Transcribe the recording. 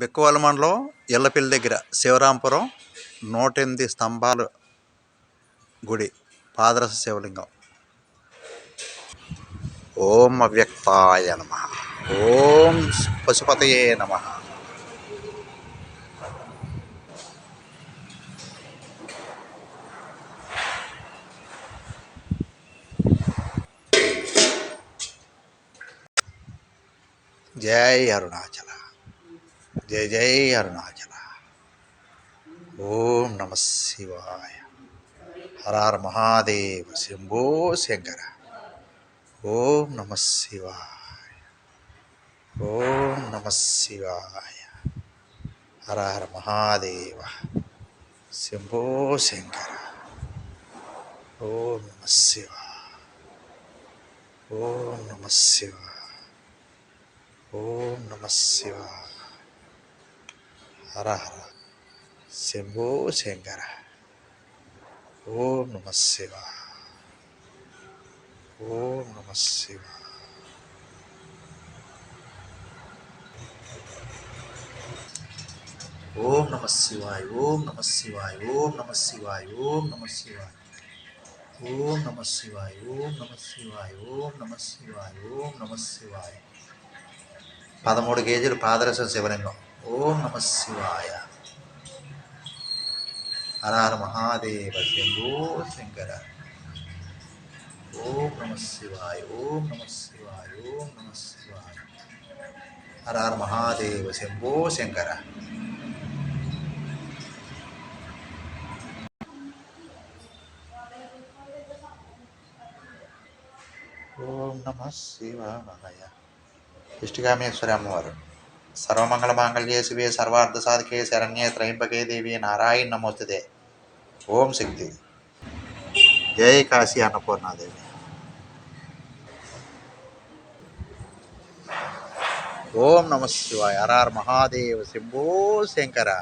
బెక్కువల మండలం ఎల్లపల్లి దగ్గర శివరాంపురం నూట ఎనిమిది స్తంభాలు గుడి పాదరస శివలింగం. ఓం అవ్యక్తాయ నమ. ఓం పశుపతయే నమ. జై అరుణాచల. జయ జయ అరుణాచల. ఓం నమ శివాయ. హర మహాదేవ శంభో శంకర. ఓం నమ శివాయ. ఓం నమ శివాయ. హరహర మహాదేవ శంభో శంకర. ఓం నమ శివ ఓం నమ శివ ఓం నమ శివాయ. హరహర శంభో శంకర ఓం నమ శివ ఓం నమ శివ ఓం నమ శివాయ ఓం నమ శివాయ ఓం నమ శివాయ ఓం నమ శివాయ ఓం నమ శివాయ ఓం నమ శివాయ ఓం నమ శివాయ ఓం నమ శివాయ పదమూడు కేజీలు పాదరసం శివలింగం ఓం నమ శివాయ. హరహర మహాదేవ శంభో శంకర. ఓం నమ శివాయ ఓం నమ శివాయ ఓం నమ శివాయ. హరహర మహాదేవ శంభో శంకర. ఓం నమ శివాయ. ఇష్టికామేశ్వరి అమ్మవారు. சர்வமங்கலமாங்கல்யே சிவே சர்வார்த்த சாதிகே சரண்யே திரைம்பகே தேவியே நாராயண் நமோஸ்தே ஓம் சக்தி. ஜெய் காசி அன்னபூர்ணா தேவி ஓம் நம சிவாய். அரார் மகாதேவ சிம்போ சங்கரா.